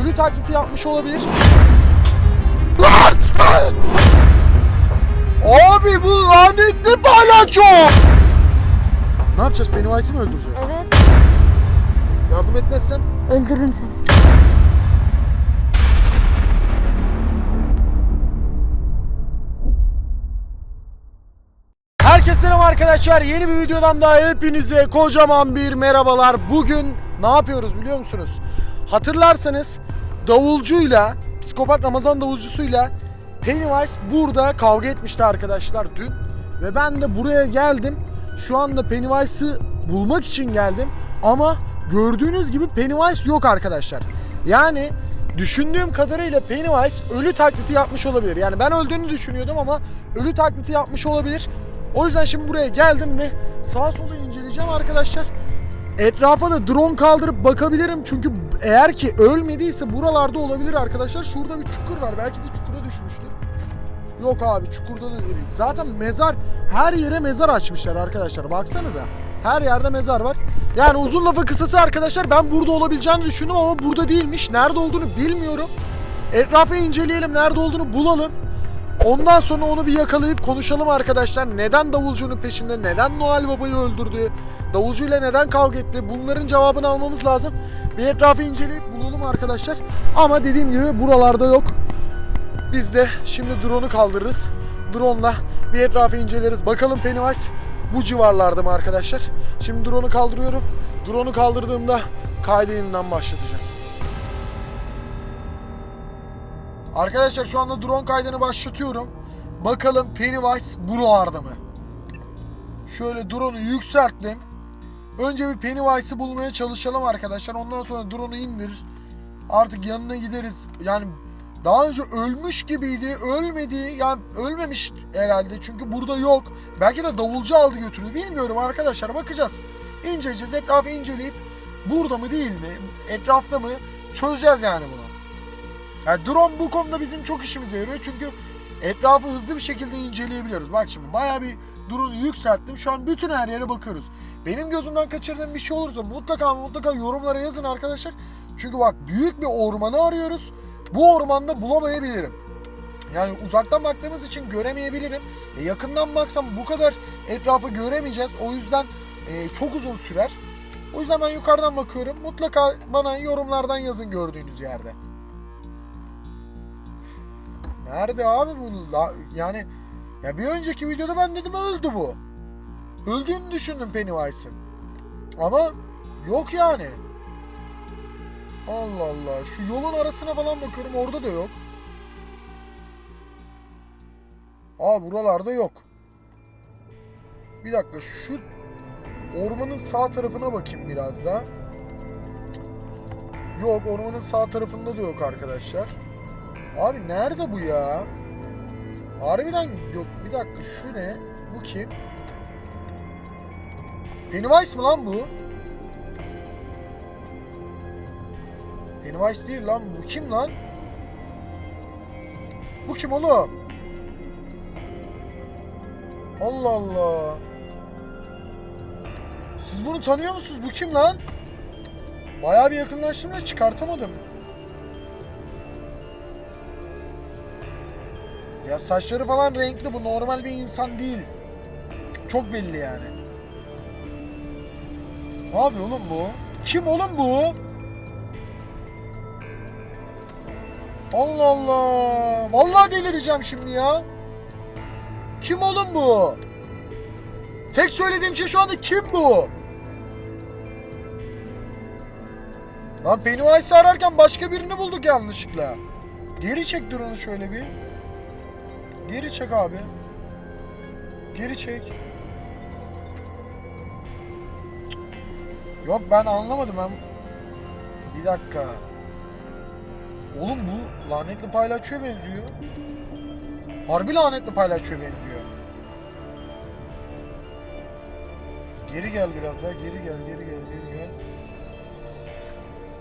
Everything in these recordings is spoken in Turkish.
ölü taklidi yapmış olabilir. Abi bu lanetli palyaço! Ne yapacağız? Pennywise'ı mı öldüreceğiz? Evet. Yardım etmezsen Öldürürüm seni. Herkese selam arkadaşlar. Yeni bir videodan daha hepinize kocaman bir merhabalar. Bugün ne yapıyoruz biliyor musunuz? Hatırlarsanız davulcuyla, psikopat Ramazan davulcusuyla Pennywise burada kavga etmişti arkadaşlar dün. Ve ben de buraya geldim. Şu anda Pennywise'ı bulmak için geldim. Ama gördüğünüz gibi Pennywise yok arkadaşlar. Yani düşündüğüm kadarıyla Pennywise ölü taklidi yapmış olabilir. Yani ben öldüğünü düşünüyordum ama ölü taklidi yapmış olabilir. O yüzden şimdi buraya geldim ve sağa sola inceleyeceğim arkadaşlar. Etrafa da drone kaldırıp bakabilirim çünkü eğer ki ölmediyse buralarda olabilir arkadaşlar. Şurada bir çukur var. Belki de çukura düşmüştür. Yok abi çukurda da değil. Zaten mezar her yere mezar açmışlar arkadaşlar. Baksanıza. Her yerde mezar var. Yani uzun lafı kısası arkadaşlar ben burada olabileceğini düşündüm ama burada değilmiş. Nerede olduğunu bilmiyorum. Etrafı inceleyelim. Nerede olduğunu bulalım. Ondan sonra onu bir yakalayıp konuşalım arkadaşlar. Neden davulcunun peşinde? Neden Noel Baba'yı öldürdü? Davulcuyla neden kavga etti? Bunların cevabını almamız lazım. Bir etrafı inceleyip bulalım arkadaşlar. Ama dediğim gibi buralarda yok. Biz de şimdi drone'u kaldırırız. Drone'la bir etrafı inceleriz. Bakalım Pennywise bu civarlarda mı arkadaşlar? Şimdi drone'u kaldırıyorum. Drone'u kaldırdığımda kaydı yeniden başlatacağım. Arkadaşlar şu anda drone kaydını başlatıyorum. Bakalım Pennywise buralarda mı? Şöyle drone'u yükselttim. Önce bir Pennywise'ı bulmaya çalışalım arkadaşlar. Ondan sonra drone'u indir. Artık yanına gideriz. Yani daha önce ölmüş gibiydi. Ölmedi. Yani ölmemiş herhalde. Çünkü burada yok. Belki de davulcu aldı götürdü. Bilmiyorum arkadaşlar. Bakacağız. İnceleyeceğiz. Etrafı inceleyip burada mı değil mi? Etrafta mı? Çözeceğiz yani bunu. Yani drone bu konuda bizim çok işimize yarıyor. Çünkü etrafı hızlı bir şekilde inceleyebiliyoruz. Bak şimdi bayağı bir drone'u yükselttim. Şu an bütün her yere bakıyoruz. Benim gözümden kaçırdığım bir şey olursa mutlaka mutlaka yorumlara yazın arkadaşlar. Çünkü bak büyük bir ormanı arıyoruz. Bu ormanda bulamayabilirim. Yani uzaktan baktığımız için göremeyebilirim. E, yakından baksam bu kadar etrafı göremeyeceğiz. O yüzden e, çok uzun sürer. O yüzden ben yukarıdan bakıyorum. Mutlaka bana yorumlardan yazın gördüğünüz yerde. Nerede abi bu? Yani ya bir önceki videoda ben dedim öldü bu. Öldüğünü düşündüm Pennywise'ın. Ama yok yani. Allah Allah. Şu yolun arasına falan bakıyorum orada da yok. Aa buralarda yok. Bir dakika şu ormanın sağ tarafına bakayım biraz daha. Yok ormanın sağ tarafında da yok arkadaşlar. Abi nerede bu ya? Harbiden yok. Bir dakika şu ne? Bu kim? Pennywise mi lan bu? Pennywise değil lan bu. Kim lan? Bu kim oğlum? Allah Allah. Siz bunu tanıyor musunuz? Bu kim lan? Bayağı bir yakınlaştım da çıkartamadım. Ya saçları falan renkli bu normal bir insan değil. Çok belli yani. Ne yapıyor oğlum bu? Kim oğlum bu? Allah Allah. Vallahi delireceğim şimdi ya. Kim oğlum bu? Tek söylediğim şey şu anda kim bu? Lan Pennywise'ı ararken başka birini bulduk yanlışlıkla. Geri çek onu şöyle bir. Geri çek abi. Geri çek. Yok ben anlamadım ben. Bir dakika. Oğlum bu lanetli paylaşıyor benziyor. Harbi lanetli paylaşıyor benziyor. Geri gel biraz daha geri gel geri gel geri gel.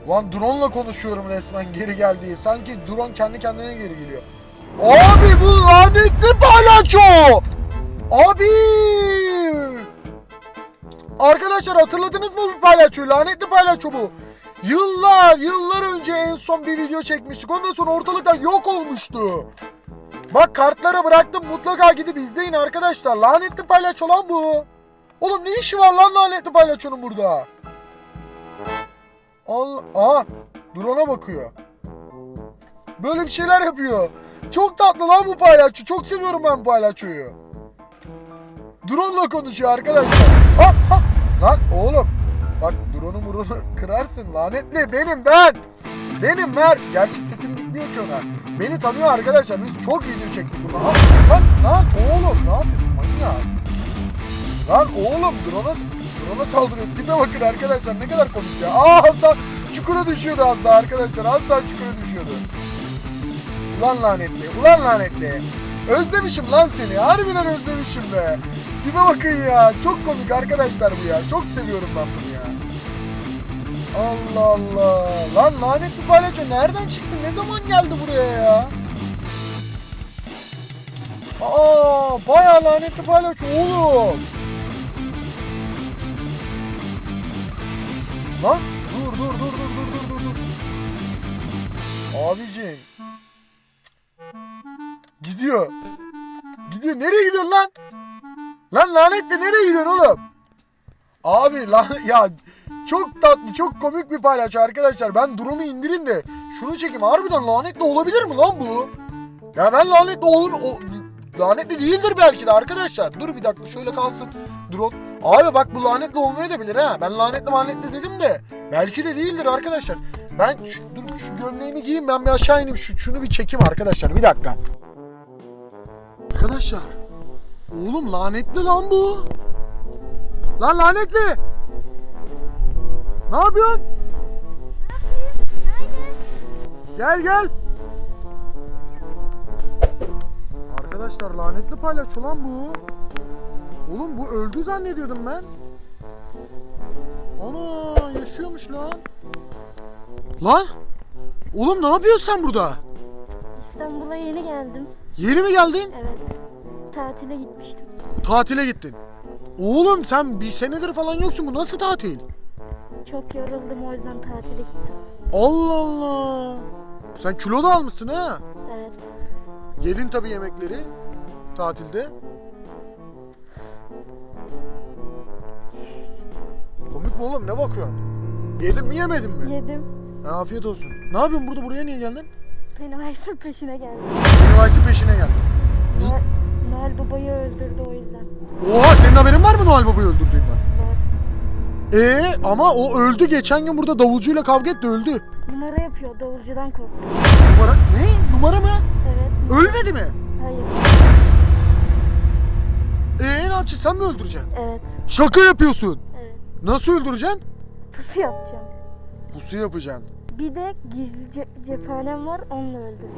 Lan drone'la konuşuyorum resmen geri gel diye. Sanki drone kendi kendine geri geliyor. Abi bu lanetli palyaço! Abi! Arkadaşlar hatırladınız mı bu palyaçoyu? Lanetli palyaço bu. Yıllar, yıllar önce en son bir video çekmiştik. Ondan sonra ortalıktan yok olmuştu. Bak kartlara bıraktım. Mutlaka gidip izleyin arkadaşlar. Lanetli palyaço lan bu. Oğlum ne işi var lan lanetli palyaçonun burada? Allah. Aa, drone'a bakıyor. Böyle bir şeyler yapıyor. Çok tatlı lan bu palyaço. Çok seviyorum ben palyaçoyu. Drone'la konuşuyor arkadaşlar. Ha, ha. Lan oğlum. Bak drone'u murunu kırarsın lanetli. Benim ben. Benim Mert. Gerçi sesim gitmiyor ki ona. Beni tanıyor arkadaşlar. Biz çok video çektik burada. Ha, Lan, lan oğlum ne yapıyorsun manyak? Lan oğlum drone'a drone'a saldırıyor. Tipe bakın arkadaşlar ne kadar komik ya. Aa az daha çukura düşüyordu az daha arkadaşlar. Az daha çukura düşüyordu. Ulan lanetli, ulan lanetli. Özlemişim lan seni, harbiden özlemişim be. Tipe bakın ya, çok komik arkadaşlar bu ya. Çok seviyorum ben bunu ya. Allah Allah. Lan lanetli palyaço nereden çıktı? Ne zaman geldi buraya ya? Aa, bayağı lanetli palyaço oğlum. Lan dur dur dur dur dur dur dur. Abicim Gidiyor. Gidiyor. Nereye gidiyorsun lan? Lan lanetli nereye gidiyorsun oğlum? Abi lan ya çok tatlı çok komik bir paylaş arkadaşlar. Ben drone'u indireyim de şunu çekeyim. Harbiden lanetli olabilir mi lan bu? Ya ben lanetli olur o lanetli değildir belki de arkadaşlar. Dur bir dakika şöyle kalsın drone. Abi bak bu lanetli olmayabilir ha. Ben lanetli lanetli dedim de belki de değildir arkadaşlar. Ben şu, dur şu gömleğimi giyeyim ben bir aşağı ineyim. Şu, şunu bir çekeyim arkadaşlar bir dakika. Arkadaşlar. Oğlum lanetli lan bu. Lan lanetli. Ne yapıyorsun? Gel gel. Arkadaşlar lanetli palyaço lan bu. Oğlum bu öldü zannediyordum ben. Ana yaşıyormuş lan. Lan. Oğlum ne yapıyorsun sen burada? İstanbul'a yeni geldim. Yeni mi geldin? Evet. Tatile gitmiştim. Tatile gittin. Oğlum sen bir senedir falan yoksun. Bu nasıl tatil? Çok yoruldum o yüzden tatile gittim. Allah Allah. Sen kilo da almışsın ha. Evet. Yedin tabii yemekleri tatilde. Komik mi oğlum ne bakıyorsun? Yedin mi yemedin mi? Yedim. Ha, afiyet olsun. Ne yapıyorsun burada buraya niye geldin? Pennywise peşine geldim. Üniversite peşine geldin. Ni- Noel, babayı öldürdü o yüzden. Oha senin haberin var mı Noel Baba'yı öldürdüğünden? Var. Ee ama o öldü geçen gün burada davulcuyla kavga etti öldü. Numara yapıyor. Davulcudan korktum. Numara ne? Numara mı? Evet. Ölmedi mi? Hayır. Ee ne yapacaksın sen mi öldüreceksin? Evet. Şaka yapıyorsun. Evet. Nasıl öldüreceksin? Pusu yapacağım. Pusu yapacaksın. Bir de gizli ce- cephanem var. Onunla öldürdüm.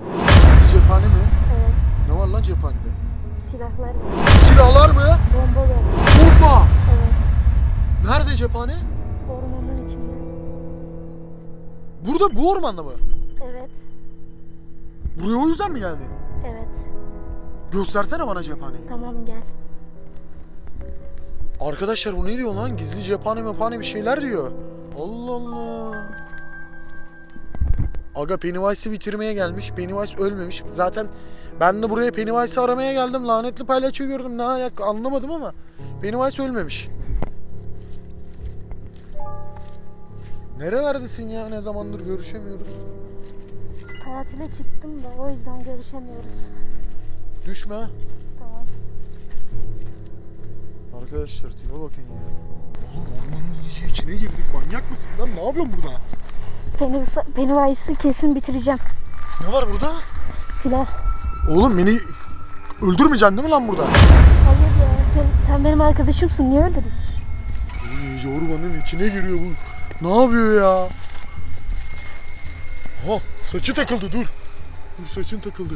Cephane mi? Evet. Ne var lan cephanede? Silahlar var. Silahlar mı? Bomba var. Bomba! Evet. Nerede cephane? Ormanın içinde. Burada bu ormanda mı? Evet. Buraya o yüzden mi geldin? Evet. Göstersene bana cephaneyi. Tamam gel. Arkadaşlar bu ne diyor lan? Gizli cephane mephane bir şeyler diyor. Allah Allah. Aga Pennywise'ı bitirmeye gelmiş. Pennywise ölmemiş. Zaten ben de buraya Pennywise'ı aramaya geldim. Lanetli palyaçoyu gördüm. Ne ayak anlamadım ama Pennywise ölmemiş. Nerelerdesin ya? Ne zamandır görüşemiyoruz. Tatile çıktım da o yüzden görüşemiyoruz. Düşme. Tamam. Arkadaşlar tipe bakın ya. Oğlum ormanın iyice içine girdik. Manyak mısın lan? Ne yapıyorsun burada? Pennywise- Pennywise'ı kesin bitireceğim. Ne var burada? Silah. Oğlum beni öldürmeyeceksin değil mi lan burada? Hayır ya sen, sen benim arkadaşımsın niye öldürdün? İyice ormanın içine giriyor bu. Ne yapıyor ya? Ha saçı takıldı dur. Dur saçın takıldı.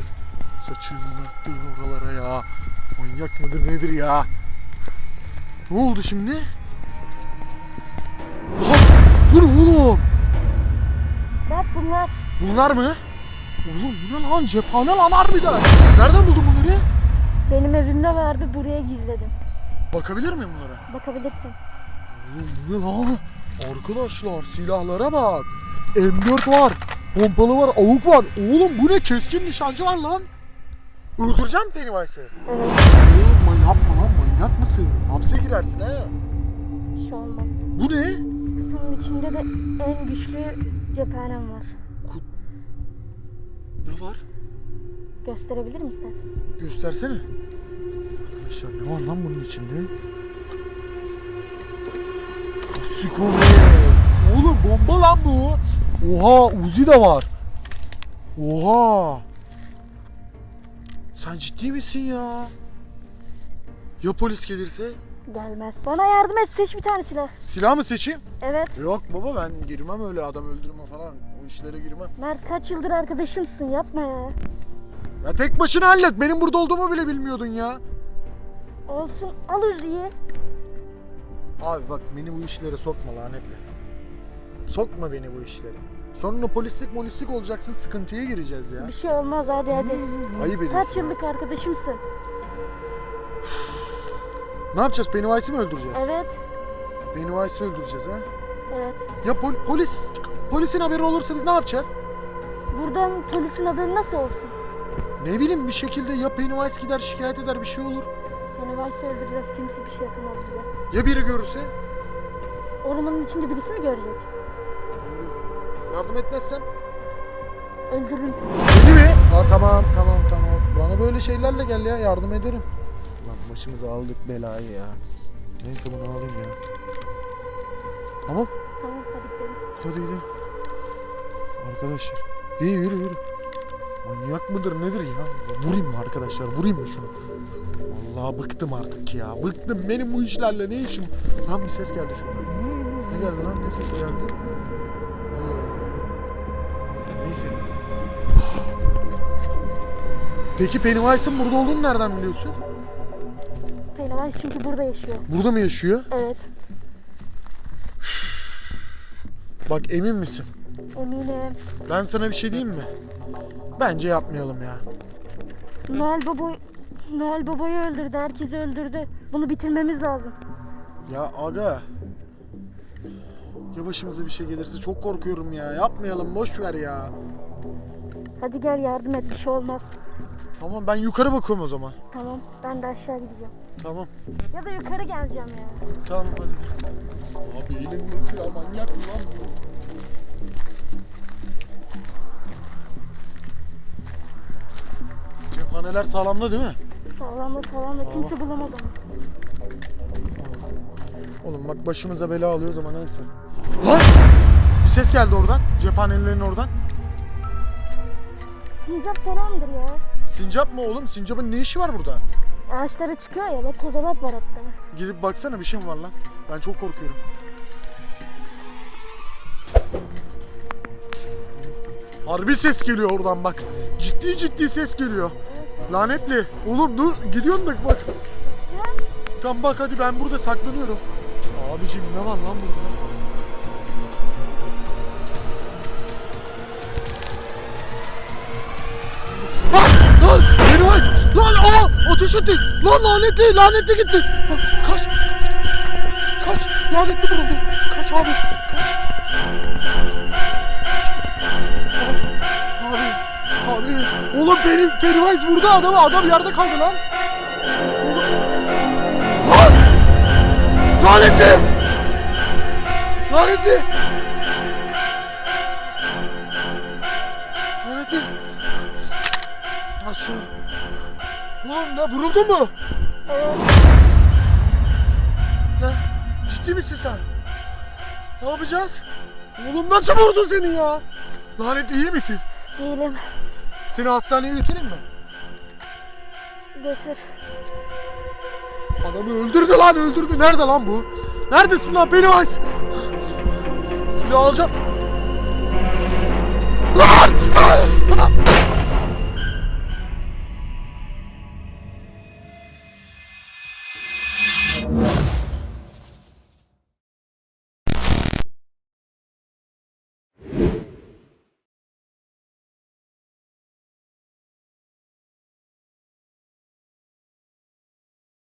Saçını attı oralara ya. Manyak mıdır nedir ya? Ne oldu şimdi? Bu ne oğlum? Bak bunlar Bunlar mı? Oğlum bu ne lan? Cephane lan harbiden. Nereden buldun bunları? benim evimde vardı buraya gizledim. Bakabilir miyim bunlara? Bakabilirsin. Oğlum bu ne lan? Arkadaşlar silahlara bak. M4 var. Pompalı var. Avuk var. Oğlum bu ne? Keskin nişancı var lan. Öldüreceğim Pennywise'ı. Evet. Oğlum yapma lan manyak mısın? Hapse girersin ha. Bir şey olmaz. Bu ne? İçinde de en güçlü cephanem var. Ne var? Gösterebilir misin? Göstersene. Arkadaşlar ne var lan bunun içinde? Sikome. Oğlum bomba lan bu. Oha Uzi de var. Oha. Sen ciddi misin ya? Ya polis gelirse? Gelmez. Bana yardım et seç bir tane silah. Silah mı seçeyim? Evet. Yok baba ben girmem öyle adam öldürme falan. O işlere girmem. Mert kaç yıldır arkadaşımsın yapma ya. Ya tek başına hallet. Benim burada olduğumu bile bilmiyordun ya. Olsun al Uzi'yi. Abi bak beni bu işlere sokma lanetle. Sokma beni bu işlere. Sonra polislik molislik olacaksın sıkıntıya gireceğiz ya. Bir şey olmaz hadi hadi. Ayıp ediyorsun. Kaç yıllık arkadaşımsın? Ne yapacağız? Pennywise'ı mı öldüreceğiz? Evet. Pennywise'ı öldüreceğiz ha? Evet. Ya pol- polis polisin haberi olursa biz ne yapacağız? Buradan polisin haberi nasıl olsun? Ne bileyim bir şekilde ya Pennywise gider şikayet eder bir şey olur. Pennywise'ı öldüreceğiz kimse bir şey yapamaz bize. Ya biri görürse? Ormanın içinde birisi mi görecek? Yardım etmezsen? Öldürürüm seni. Beni mi? Aa tamam tamam tamam. Bana böyle şeylerle gel ya yardım ederim. Başımıza aldık belayı ya. Neyse bunu alayım ya. Tamam. Tamam hadi gidelim. Hadi gidelim. Arkadaşlar. İyi yürü yürü. Manyak mıdır nedir ya? Vurayım mı arkadaşlar? Vurayım mı şunu? Vallahi bıktım artık ya. Bıktım. Benim bu işlerle ne işim? Lan bir ses geldi şuradan. Ne geldi lan? Ne sesi geldi? Allah Allah. Neyse. Peki Pennywise'ın burada olduğunu nereden biliyorsun? Pennywise çünkü burada yaşıyor. Burada mı yaşıyor? Evet. Bak emin misin? Eminim. Ben sana bir şey diyeyim mi? Bence yapmayalım ya. Noel Baba Noel Baba'yı öldürdü. Herkesi öldürdü. Bunu bitirmemiz lazım. Ya aga. Ya başımıza bir şey gelirse çok korkuyorum ya. Yapmayalım boş ver ya. Hadi gel yardım et bir şey olmaz. Tamam ben yukarı bakıyorum o zaman. Tamam ben de aşağı gideceğim. Tamam. Ya da yukarı geleceğim ya. Tamam hadi. Abi elinde silah manyak mı lan bu? Cephaneler sağlamda değil mi? Sağlamda sağlamda kimse bulamaz onu. Oğlum bak başımıza bela alıyoruz ama neyse. Lan! Bir ses geldi oradan. Cephanelerin oradan. Sincap falandır ya. Sincap mı oğlum? Sincap'ın ne işi var burada? Ağaçlara çıkıyor ya bak kozalak var hatta. Gidip baksana bir şey mi var lan? Ben çok korkuyorum. Harbi ses geliyor oradan bak. Ciddi ciddi ses geliyor. Lanetli. Oğlum dur gidiyorsun da bak. Tamam bak hadi ben burada saklanıyorum. Abicim ne var lan burada? Ateş etti! Lan lanetli! Lanetli gitti! Kaç! Kaç! Lanetli vuruldu! Kaç abi! Kaç! Abi! Abi! Oğlum benim Pennywise vurdu adamı! Adam yerde kaldı lan! Oğlum! Lan! Lanetli! Lanetli! Oğlum ne vuruldun mu? Ne? Ciddi misin sen? Ne yapacağız? Oğlum nasıl vurdu seni ya? Lanet iyi misin? Değilim. Seni hastaneye götüreyim mi? Götür. Adamı öldürdü lan öldürdü. Nerede lan bu? Neredesin lan Pennywise? Silah alacağım. Lan! Lan!